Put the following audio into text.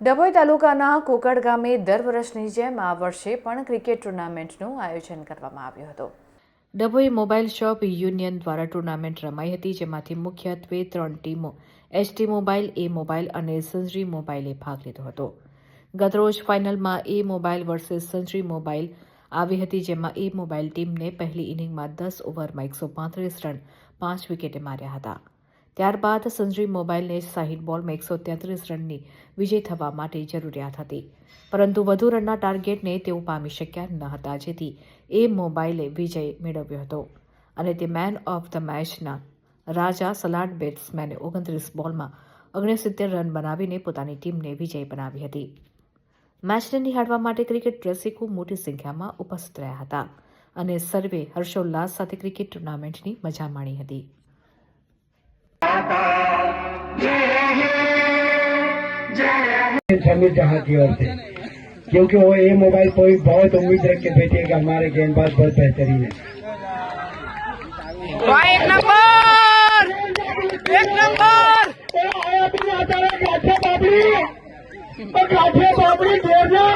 ડભોઈ તાલુકાના કોકડ ગામે દર વર્ષની જેમ આ વર્ષે પણ ક્રિકેટ ટુર્નામેન્ટનું આયોજન કરવામાં આવ્યું હતું. ડભોઈ મોબાઈલ શોપ યુનિયન દ્વારા ટુર્નામેન્ટ રમાઈ હતી, જેમાંથી મુખ્યત્વે ત્રણ ટીમો, એસટી મોબાઈલ, એ મોબાઈલ અને સંજરી મોબાઈલે ભાગ લીધો હતો. ગતરોજ ફાઇનલમાં એ મોબાઈલ વર્સેસ સંજરી મોબાઈલ આવી હતી, જેમાં એ મોબાઈલ ટીમને પહેલી ઇનિંગમાં દસ ઓવરમાં એકસો પાંત્રીસ રન, પાંચ વિકેટે માર્યા હતા. ત્યારબાદ સંજરી મોબાઈલને સાહીઠ બોલમાં એકસો તેત્રીસ રનની વિજય થવા માટે જરૂરિયાત હતી. પરંતુ વધુ રનના ટાર્ગેટને તેઓ પામી શક્યા ન હતા, જેથી એ મોબાઈલે વિજય મેળવ્યો હતો. અને તે મેન ઓફ ધ મેચના રાજા, સલાડ બેટ્સમેને ઓગણત્રીસ બોલમાં ઓગણસિત્તેર રન બનાવીને પોતાની ટીમને વિજય બનાવી હતી. મેચને નિહાળવા માટે ક્રિકેટ રસિકો મોટી સંખ્યામાં ઉપસ્થિત રહ્યા હતા અને સર્વે હર્ષોલ્લાસ સાથે ક્રિકેટ ટુર્નામેન્ટની મજા માણી હતી. समीर जहां की ओर से क्योंकि वो ये मोबाइल कोई बहुत उम्मीद रख के बैठे कि हमारे गेंदबाज बहुत बेहतरीन है एक नंबर एक नंबर गाठे बाबरी गाठे बाबरी जोड़ना